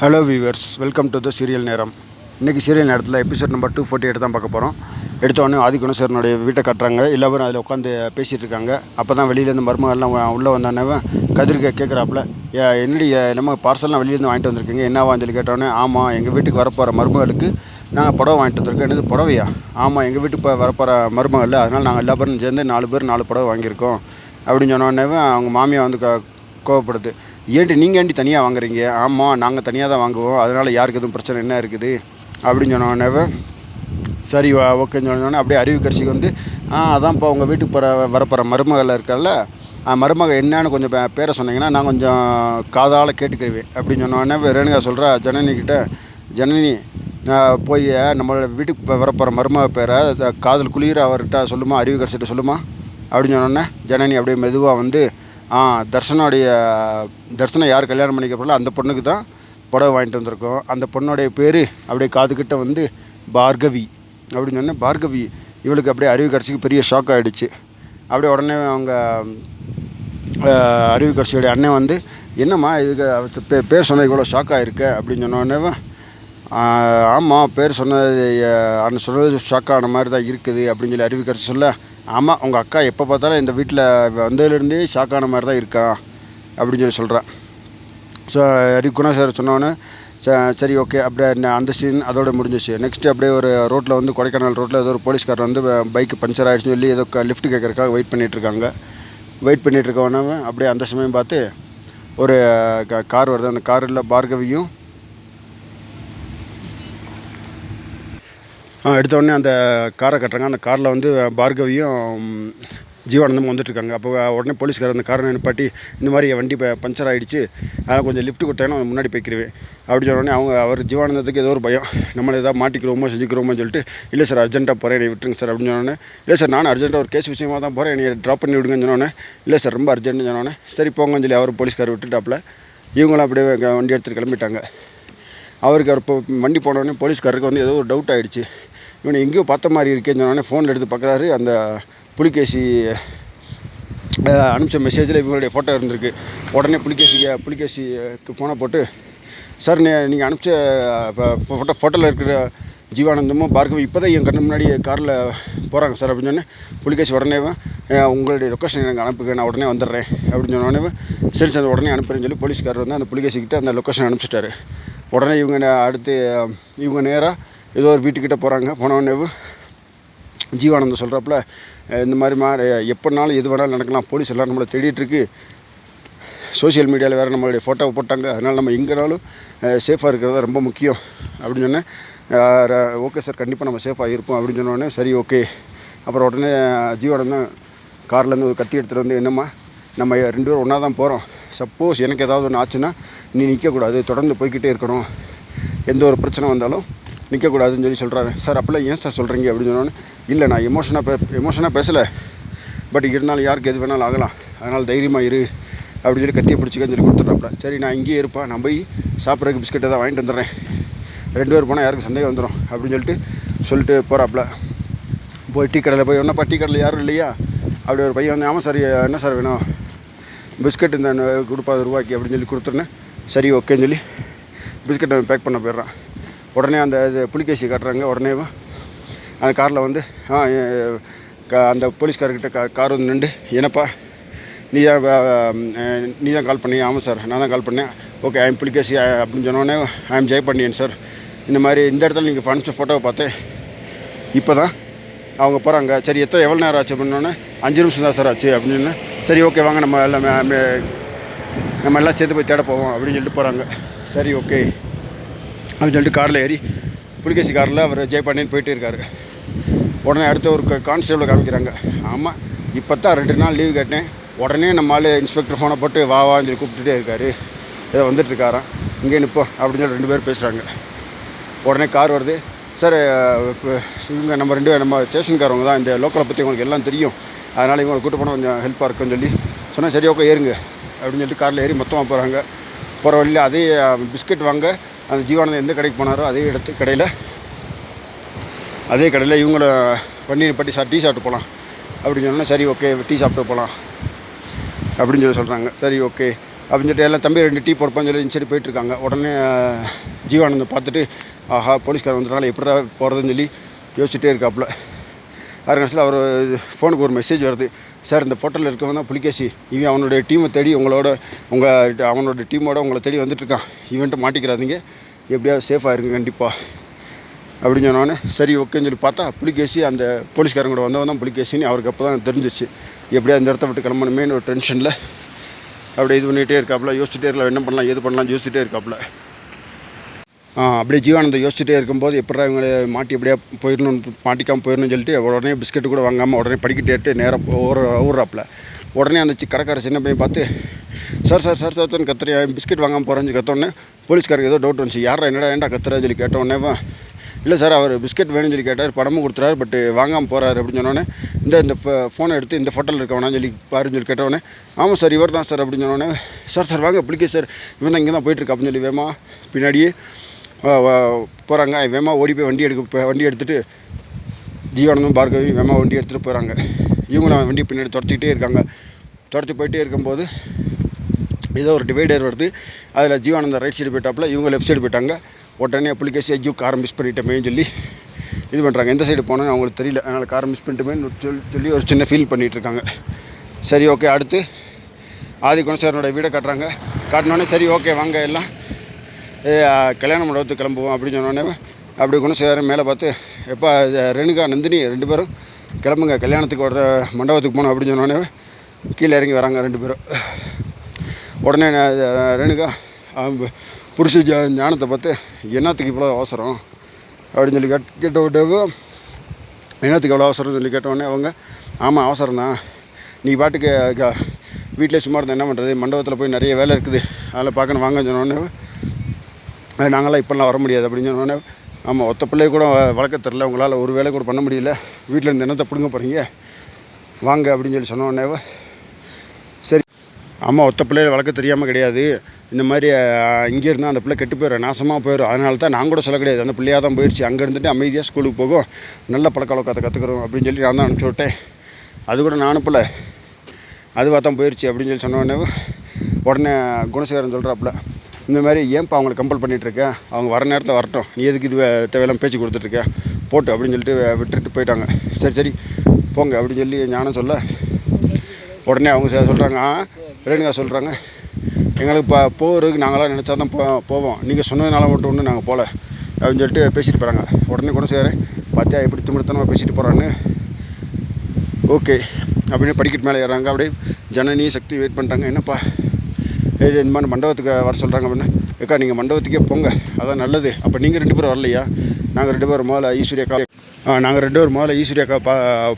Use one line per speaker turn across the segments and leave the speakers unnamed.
Hello viewers welcome to the serial நேரம். இன்றைக்கி serial நேரத்தில் episode number two forty eight தான் பார்க்க போகிறோம் எடுத்தோடனே ஆதிக்குணம் சார்னுடைய வீட்டை கட்டுறாங்க. எல்லாரும் அதில் உட்காந்து பேசிகிட்டு இருக்காங்க. அப்போ தான் வெளியிலேருந்து மருமகள்லாம் உள்ளே வந்தானவன் கதிர்க்க கேட்குறாப்புல "ஏ, என்னடி ஏ, நம்ம பார்சல்லாம் வெளியிலேருந்து வாங்கிட்டு வந்திருக்கீங்க. என்னவான்னு சொல்லி கேட்டோடனே ஆமாம் எங்கள் வீட்டுக்கு வரப்போகிற மருமகளுக்கு நாங்கள் புடவை வாங்கிட்டு வந்திருக்கோம் என்னது புடவையா? ஆமாம் எங்கள் வீட்டுக்கு இப்போ வரப்போகிற மருமகள் அதனால் நாங்கள் எல்லா பேரும் சேர்ந்து நாலு பேர் நாலு புடவை வாங்கியிருக்கோம். அப்படின்னு சொன்னோடனே அவங்க மாமியை வந்து கோவப்படுது. ஏன்ட்டு நீங்கள் ஏண்டி தனியாக வாங்குறீங்க? ஆமாம் நாங்கள் தனியாக தான் வாங்குவோம். அதனால் யாருக்கு எதுவும் பிரச்சனை என்ன இருக்குது? அப்படின்னு சொன்னோடனே சரி வா ஓகேன்னு சொன்னே அப்படியே அறிவுக்கரிசிக்கு வந்து ஆ அதான்ப்பா உங்கள் வீட்டுக்கு போகிற வரப்போகிற மருமகள் இருக்கல மருமகள் மருமக என்னன்னு கொஞ்சம் பேரை சொன்னீங்கன்னா நான் கொஞ்சம் காதால் கேட்டுக்கிறேன் அப்படின்னு சொன்னோடனே ரேணுகா சொல்கிறா ஜனனி கிட்ட ஜனனி போய் நம்மளோட வீட்டுக்கு வரப்போகிற மருமக பேரை காதல் குளிர அவர்கிட்ட சொல்லுமா? அறிவுக்கரிசிட்ட சொல்லுமா? அப்படின்னு சொன்னோடனே ஜனனி அப்படியே மெதுவாக வந்து தர்ஷனோடைய தர்ஷனை யார் கல்யாணம் பண்ணிக்க அந்த பொண்ணுக்கு தான் புடவை வாங்கிட்டு வந்திருக்கோம். அந்த பொண்ணுடைய பேர் அப்படியே காதுகிட்ட வந்து பார்கவி அப்படின்னு சொன்னால் பார்கவி இவளுக்கு அப்படியே அறிவு கட்சிக்கு பெரிய ஷாக் ஆகிடுச்சு அப்படியே உடனே அவங்க அறிவு கட்சியோடைய அண்ணன் வந்து என்னம்மா இதுக்கு பே பேர் சொன்னது இவ்வளோ ஷாக் ஆகிருக்க அப்படின்னு சொன்னோடனே ஆமாம் பேர் சொன்னது அண்ணன் சொன்னது ஷாக் ஆன மாதிரி தான் இருக்குது அப்படின்னு சொல்லி அறிவு கட்சி சொல்ல ஆமாம் உங்கள் அக்கா எப்போ பார்த்தாலும் இந்த வீட்டில் வந்ததுலேருந்தே ஷாக்கான மாதிரி தான் இருக்கா அப்படின்னு சொல்லி சொல்கிறேன் ஸோ ரிகுணா சார் சொன்னோன்னே ச- சரி ஓகே அப்படியே அந்த சீன் அதோட முடிஞ்சிச்சு நெக்ஸ்ட் அப்படியே ஒரு ரோட்டில் வந்து கொடைக்கானல் ரோட்டில் ஏதோ ஒரு போலீஸ்காரர் வந்து பைக்கு பஞ்சர் ஆகிடுச்சுன்னு சொல்லி ஏதோ லிஃப்ட் கேட்கறதுக்காக வெயிட் பண்ணிட்டு இருக்காங்க. வெயிட் பண்ணிகிட்ருக்கவனவன் அப்படியே அந்த சமயம் பார்த்து ஒரு க- கார் வருது. அந்த காரில் பார்கவியும் எடுத்தோடனே எடுத்த உடனே அந்த காரை கட்டுறாங்க. அந்த காரில் வந்து பார்கவியும் ஜீவானந்தமும் வந்துட்டுருக்காங்க. அப்போ உடனே போலீஸ்காரர் அந்த காரை நிப்பாட்டி இந்த மாதிரி என் வண்டி இப்போ பஞ்சர் ஆகிடுச்சு அதனால் கொஞ்சம் லிஃப்ட் கொடுத்தாங்கன்னா முன்னாடி போய்க்கிருவேன். அப்படி சொன்னோடனே அவங்க அவர் ஜீவானந்தத்துக்கு ஏதோ ஒரு பயம். நம்மளை ஏதாவது மாட்டிக்கிறோமோ செஞ்சுக்கிறோமோ சொல்லிட்டு இல்லை சார் அர்ஜென்ட்டாக போகிறேன் என்னை விட்டுருங்க சார் அப்படின்னு சொன்னோன்னே இல்லை சார் நானும் அர்ஜென்ட்டாக ஒரு கேஸ் விஷயமா தான் போகிறேன் என்னை ட்ராப் பண்ணி விடுங்கன்னு சொன்னோன்னே இல்லை சார் ரொம்ப அர்ஜென்ட்னு சொன்னோன்னே சரி போங்கன்னு சொல்லி அவர் போலீஸ்கார் விட்டுட்டாப்புல. இவங்களும் அப்படியே வண்டி எடுத்துகிட்டு கிளம்பிட்டாங்க. அவருக்கு அவர் இப்போ வண்டி போனோடனே போலீஸ்காரருக்கு வந்து ஏதோ ஒரு டவுட் ஆகிடுச்சு இவனை எங்கேயோ பார்த்த மாதிரி இருக்கேன்னு சொன்னோடனே ஃபோனில் எடுத்து பார்க்குறாரு. அந்த புலிகேசி அனுப்பிச்ச மெசேஜில் இவங்களுடைய ஃபோட்டோ இருந்திருக்கு. உடனே புலிகேசிக்கு புலிகேசிக்கு ஃபோனை போட்டு சார் நீ நீங்கள் அனுப்பிச்ச ஃபோட்டோ ஃபோட்டோவில் இருக்கிற ஜீவானந்தமும் பார்க்கவும் இப்போ தான் என் கண்ணு முன்னாடி காரில் போகிறாங்க சார் அப்படின்னு சொன்னேன். புலிகேசி உடனே உங்களுடைய லொக்கேஷன் எனக்கு அனுப்புங்க. நான் உடனே வந்துடுறேன். அப்படின்னு சொன்னோடனே சரி சார் உடனே அனுப்புறேன்னு சொல்லி போலீஸ்காரர் வந்து அந்த புலிகேசிக்கிட்ட அந்த லொக்கேஷன் அனுப்பிச்சிட்டாரு. உடனே இவங்க அடுத்து இவங்க நேராக ஏதோ ஒரு வீட்டுக்கிட்ட போகிறாங்க போனவுடனே ஜீவானந்தம் சொல்கிறாப்புல இந்த மாதிரி மாதிரி எப்போனாலும் எது வேணாலும் நடக்கலாம். போலீஸ் எல்லாம் நம்மளை தேடிட்டுருக்கு சோசியல் சோஷியல் மீடியாவில் வேறு நம்மளுடைய ஃபோட்டோவை போட்டாங்க. அதனால் நம்ம எங்கேனாலும் சேஃபாக இருக்கிறது ரொம்ப முக்கியம். அப்படின்னு சொன்னேன். ஓகே சார் கண்டிப்பாக நம்ம சேஃபாக இருப்போம். அப்படின்னு சொன்னோடனே சரி ஓகே. அப்புறம் உடனே ஜீவானந்தம் கார்லேருந்து ஒரு கத்தி எடுத்துகிட்டு வந்து என்னம்மா நம்ம ரெண்டு பேரும் ஒன்றா தான் போகிறோம் சப்போஸ் எனக்கு ஏதாவது ஒன்று ஆச்சுன்னா நீ நிற்கக்கூடாது தொடர்ந்து போய்கிட்டே இருக்கணும். எந்த ஒரு பிரச்சனை வந்தாலும் நிற்கக்கூடாதுன்னு சொல்லி சொல்கிறாரு சார் அப்போல்லாம் ஏன் சார் சொல்கிறீங்க அப்படின்னு சொன்னோன்னே இல்லை நான் எமோஷனாக பே எமோஷனாக பேசலை. பட் இருந்தாலும் யாருக்கு எது வேணாலும் ஆகலாம். அதனால் தைரியமாக இரு. அப்படின்னு சொல்லி கத்தியை பிடிச்சிக்கன்னு சொல்லி கொடுத்துட்றாப்புல. சரி நான் இங்கேயே இருப்பேன். நான் போய் சாப்பிட்றதுக்கு பிஸ்கெட்டை தான் வாங்கிட்டு வந்துடுறேன். ரெண்டு பேர் போனால் யாருக்கு சந்தேகம் வந்துடும் அப்படின்னு சொல்லிட்டு சொல்லிட்டு போகிறாப்புல போய் டீ கடையில் போய் ஒன்றா டீ கடையில் யாரும் இல்லையா? அப்படி ஒரு பையன் வந்து ஆமாம் சார் என்ன சார் வேணும்? பிஸ்கெட் இந்த கொடுப்பாது ரூபாய்க்கு அப்படின்னு சொல்லி கொடுத்துருனேன் சரி ஓகேன்னு சொல்லி பிஸ்கெட்டை பேக் பண்ண போயிடுறான். உடனே அந்த இது புலிகேசி காட்டுறாங்க உடனே அந்த காரில் வந்து அந்த போலீஸ்காரர்கிட்ட கா கார் வந்து நின்று என்னப்பா நீ தான் நீ தான் கால் பண்ணி ஆமாம் சார் நான் தான் கால் பண்ணேன். ஓகே ஐம் புலிகேசி அப்படின்னு சொன்னோடனே ஐம் ஜெயபாண்டியன் சார். இந்த மாதிரி இந்த இடத்துல நீங்கள் அனுப்பிச்ச ஃபோட்டோவை பார்த்தேன் இப்போ தான் அவங்க போகிறாங்க சரி எத்தனை எவ்வளோ நேரம் ஆச்சு அப்படின்னோடனே அஞ்சு நிமிஷம் தான் சார் ஆச்சு அப்படின்னு. சொன்னேன். சரி ஓகே வாங்க நம்ம எல்லாம் நம்ம எல்லாம் சேர்த்து போய் தேட போவோம் அப்படின்னு சொல்லிட்டு போகிறாங்க சரி ஓகே. அப்படின்னு சொல்லிட்டு காரில் ஏறி புலிகேசி காரில் அவர் ஜெயபாண்டியன் போயிட்டே இருக்காரு. உடனே அடுத்த ஒரு கான்ஸ்டபிளை காமிக்கிறாங்க. ஆமாம் இப்போ தான் ரெண்டு நாள் லீவு கேட்டேன். உடனே நம்ம ஆள் இன்ஸ்பெக்டர் ஃபோனை போட்டு வா வான்னு சொல்லி கூப்பிட்டுட்டே இருக்காரு. ஏதோ வந்துட்டு இருக்காராம் இங்கே நிற்போம் அப்படின்னு சொல்லி ரெண்டு பேர் பேசுகிறாங்க உடனே கார் வருது. சார் இப்போ இவங்க நம்ம ரெண்டு பேர் நம்ம ஸ்டேஷன்காரவங்க தான். இந்த லோக்கலை பற்றி உங்களுக்கு எல்லாம் தெரியும். அதனால் இவங்களை கூட்டு போனால் கொஞ்சம் ஹெல்ப்பாக இருக்குன்னு சொல்லி சொன்னால் சரி ஓகே ஏறுங்க. அப்படின்னு சொல்லிட்டு காரில் ஏறி மொத்தமாக போகிறாங்க போகிற வழியில் அதே பிஸ்கட் வாங்க அந்த ஜீவானந்தம் எந்த கடைக்கு போனாரோ அதே இடத்து கடையில் அதே கடையில் இவங்கள பன்னீர் பட்டி சா டீ சாப்பிட்டு போகலாம். அப்படின்னு சொன்னால் சரி ஓகே டீ சாப்பிட்டு போகலாம். அப்படின்னு சொல்லி சொல்கிறாங்க சரி ஓகே. அப்படின்னு சொல்லிட்டு எல்லாம் தம்பி ரெண்டு டீ போடுப்பான்னு சொல்லி சரி போயிட்டுருக்காங்க. உடனே ஜீவானந்தம் பார்த்துட்டு ஆஹா போலீஸ்காரன் வந்துட்டால எப்படா போகிறதுன்னு சொல்லி யோசிச்சுட்டே இருக்காப்புல. அரங்கத்தில் அவர் ஃபோனுக்கு ஒரு மெசேஜ் வருது. சார் இந்த போட்டலில் இருக்கவன் தான் புலிகேசி. இவன் அவனுடைய டீமை தேடி உங்களோட உங்கள் அவனோட டீமோட உங்களை தேடி வந்துட்டுருக்கான் இவன்ட்டு மாட்டிக்கிறாதீங்க. எப்படியாவது சேஃபாக இருங்க கண்டிப்பாக அப்படின்னு சொன்னோன்னே சரி ஓகேன்னு சொல்லி பார்த்தா புலிகேசி அந்த போலீஸ்காரங்க கூட வந்தவன் தான் புலிகேசின்னு அவருக்கு அப்போ தான் தெரிஞ்சிச்சு. எப்படியா இந்த இடத்த விட்டு கிளம்பணுமேனு ஒரு டென்ஷனில் அப்படியே இது பண்ணிகிட்டே இருக்காப்புல. யோசிச்சுட்டே இருக்கலாம் என்ன பண்ணலாம் எது பண்ணலாம் யோசிச்சுட்டே இருக்காப்புல. அப்படியே ஜீவானந்தம் யோசிச்சுட்டே இருக்கும்போது எப்படா இவங்களை மாட்டி எப்படியா போயிடணும் மாட்டிக்காமல் போயிடணும்னு சொல்லிட்டு உடனே பிஸ்கெட்டு கூட வாங்காமல் உடனே படிக்கிட்டேட்டு நேராக ஊற ஊர்றாப்பில் உடனே அந்த சி கடைக்கார சின்ன பையன் பார்த்து சார் சார் சார் சார் கத்துறியா? பிஸ்கெட் வாங்காமல் போகிறேன்னு கத்தோடனே போலீஸ்காரருக்கு ஏதோ டவுட் வந்துச்சு. யாரா என்னடா ஏன்டா கத்துறா சொல்லி கேட்டோடனே இல்லை சார் அவர் பிஸ்கெட் வேணும்னு சொல்லி கேட்டார் படமும் கொடுத்துறாரு பட் வாங்காமல் போகிறாரு அப்படின்னு சொன்னோடனே இந்த இந்த ஃபோனை எடுத்து இந்த ஃபோட்டோவில் இருக்கவனா சொல்லி பாருன்னு சொல்லி கேட்டோடனே ஆமாம் சார் இவர் தான் சார் அப்படின்னு சொன்னோடனே சார் சார் வாங்க பிடிக்க சார் இவன் தான் இங்கே தான் போயிட்டுருக்கு அப்படின்னு சொல்லி வேமா பின்னாடியே போகிறாங்க வேமா ஓடி போய் வண்டி எடுக்க வண்டி எடுத்துகிட்டு ஜீவானந்தும் பார்கவி வேமா வண்டி எடுத்துகிட்டு போகிறாங்க இவங்களும் வண்டி பின்னாடி துரத்திக்கிட்டே இருக்காங்க. துரத்தி போயிட்டே இருக்கும்போது ஏதோ ஒரு டிவைடர் வருது. அதில் ஜீவானந்தம் ரைட் சைடு போயிட்டாப்புல இவங்க லெஃப்ட் சைடு போயிட்டாங்க. உடனே புலிகேசி ஐயோ காரை மிஸ் பண்ணிட்டோமேன்னு சொல்லி இது பண்ணுறாங்க எந்த சைடு போனோன்னு அவங்களுக்கு தெரியல. அதனால் காரை மிஸ் பண்ணிட்டோமேன்னு சொல்லி சொல்லி ஒரு சின்ன ஃபீல் பண்ணிகிட்டு இருக்காங்க. சரி ஓகே அடுத்து ஆதி குணசேரனோட வீடை காட்டுறாங்க. காட்டினோடனே சரி ஓகே வாங்க எல்லாம். கல்யாண மண்டபத்துக்கு கிளம்புவோம் அப்படின்னு சொன்னோடனே அப்படி குணசேகரன் மேலே பார்த்து எப்போ ரெணுகா நந்தினி ரெண்டு பேரும் கிளம்புங்க கல்யாணத்துக்கு வர மண்டபத்துக்கு போகணும் அப்படின்னு சொன்னோடனே கீழே இறங்கி வராங்க ரெண்டு பேரும். உடனே ரேணுகா புருஷ ஞானத்தை பார்த்து என்னத்துக்கு இவ்வளோ அவசரம்? அப்படின்னு சொல்லி கேட் கேட்ட விட்டவோ என்னத்துக்கு எவ்வளோ அவசரம்னு சொல்லி கேட்டவுடனே அவங்க ஆமாம் அவசரம் தான் நீ பாட்டுக்கு க- வீட்டிலே சும்மா இருந்தால் என்ன பண்ணுறது மண்டபத்தில் போய் நிறைய வேலை இருக்குது. அதில் பார்க்கணும் வாங்க சொன்னோடனே நாங்களாம் இப்போல்லாம் வர முடியாது அப்படின்னு சொன்னோடனே ஆமாம் ஒத்த பிள்ளைய கூட வளர்க்க தெரில உங்களால் ஒரு வேலை கூட பண்ண முடியல. வீட்டில் இருந்து என்னத்தை பிடுங்க போகிறீங்க வாங்க அப்படின்னு சொல்லி சொன்னோடனே சரி. ஆமாம் ஒத்த பிள்ளைகளை வளர்க்க தெரியாமல் கிடையாது. இந்த மாதிரி இங்கே இருந்தால் அந்த பிள்ளை கெட்டு போயிடும் நாசமாக போயிடும் அதனால தான் நான் கூட சொல்ல கிடையாது. அந்த பிள்ளையாக தான் போயிடுச்சு அங்கே இருந்துட்டு அமைதியாக ஸ்கூலுக்கு போகும். நல்ல பழக்க வழக்கத்தை கற்றுக்குறோம் அப்படின்னு சொல்லி நான் தான் அனுப்பிச்சி விட்டேன். அது கூட நான் அனுப்பலை. அதுவாக தான் போயிடுச்சு அப்படின்னு சொல்லி சொன்னோடனே உடனே குணசேகரன் சொல்கிறாப்புல இந்த மாதிரி ஏன்ப்பா அவங்களை கம்பல் பண்ணிகிட்ருக்கேன் அவங்க வர நேரத்தில் வரட்டும். நீ எதுக்கு இது வே- தேவையில்லாம பேச்சு கொடுத்துட்ருக்க போட்டு அப்படின்னு சொல்லிட்டு விட்டுட்டு போயிட்டாங்க. சரி சரி. போங்க அப்படின்னு சொல்லி ஞானம் சொல்ல உடனே அவங்க சொல்கிறாங்க ஆ ரேணுகா சொல்கிறாங்க எங்களுக்கு இப்போ போகிறதுக்கு நாங்களாம் நினச்சா தான் போ போவோம். நீங்கள் சொன்னதுனால மட்டும் ஒன்றும் நாங்கள் போகல அப்படின்னு சொல்லிட்டு பேசிட்டு போகிறாங்க உடனே குணசேகரன் பார்த்தியா எப்படி திமிர்த்தனமாக பேசிட்டு போகிறான்னு ஓகே. அப்படின்னு படிக்கட்டு மேலே ஏறாங்க அப்படியே ஜனனி சக்தி வெயிட் பண்ணுறாங்க என்னப்பா? இது இந்த மாதிரி மண்டபத்துக்கு வர சொல்கிறாங்க அப்படின்னா ஏக்கா நீங்கள் மண்டபத்துக்கே போங்க. அதான் நல்லது. அப்போ நீங்கள் ரெண்டு பேரும் வரலையா? நாங்கள் ரெண்டு பேரும் முதல்ல ஈஸ்வரியாக்கா நாங்கள் ரெண்டு பேரும் முதல்ல ஈஸ்வரியாக்கா பா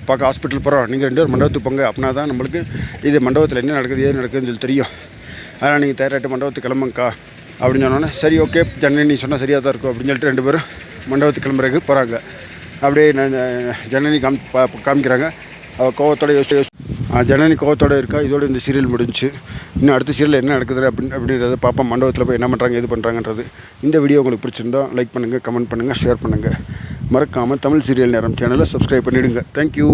பார்க்க ஹாஸ்பிட்டல் போகிறோம் நீங்கள் ரெண்டு பேரும் மண்டபத்துக்கு போங்க. அப்படின்னா தான் நம்மளுக்கு இது மண்டபத்தில் என்ன நடக்குது ஏது நடக்குதுன்னு சொல்லி தெரியும். அதனால் நீங்கள் தயாராகிட்டு மண்டபத்துக்கு கிளம்புங்கக்கா அப்படின்னு சொன்னோன்னே சரி ஓகே ஜனனி நீ சொன்னால் சரியாக தான் இருக்கும் அப்படின்னு சொல்லிட்டு ரெண்டு பேரும் மண்டபத்துக்கு கிளம்புறதுக்கு போகிறாங்க அப்படியே நான் ஜனனி காமி பா காமிக்கிறாங்க. அவள் கோவத்தோட யோசிச்சு ஜனனி கோவத்தோட இருக்கா? இதோட இந்த சீரியல் முடிஞ்சுச்சு இன்னும் அடுத்த சீரியல் என்ன நடக்குது அப்படின்னு அப்படின்றத பார்ப்போம் மண்டபத்தில் போய் என்ன பண்ணுறாங்க எது பண்ணுறாங்கன்றது இந்த வீடியோ உங்களுக்கு பிடிச்சிருந்தா லைக் பண்ணுங்கள் கமெண்ட் பண்ணுங்கள் ஷேர் பண்ணுங்கள் மறக்காமல் தமிழ் சீரியல் நேரம் சேனலை சப்ஸ்கிரைப் பண்ணிவிடுங்க தேங்க்யூ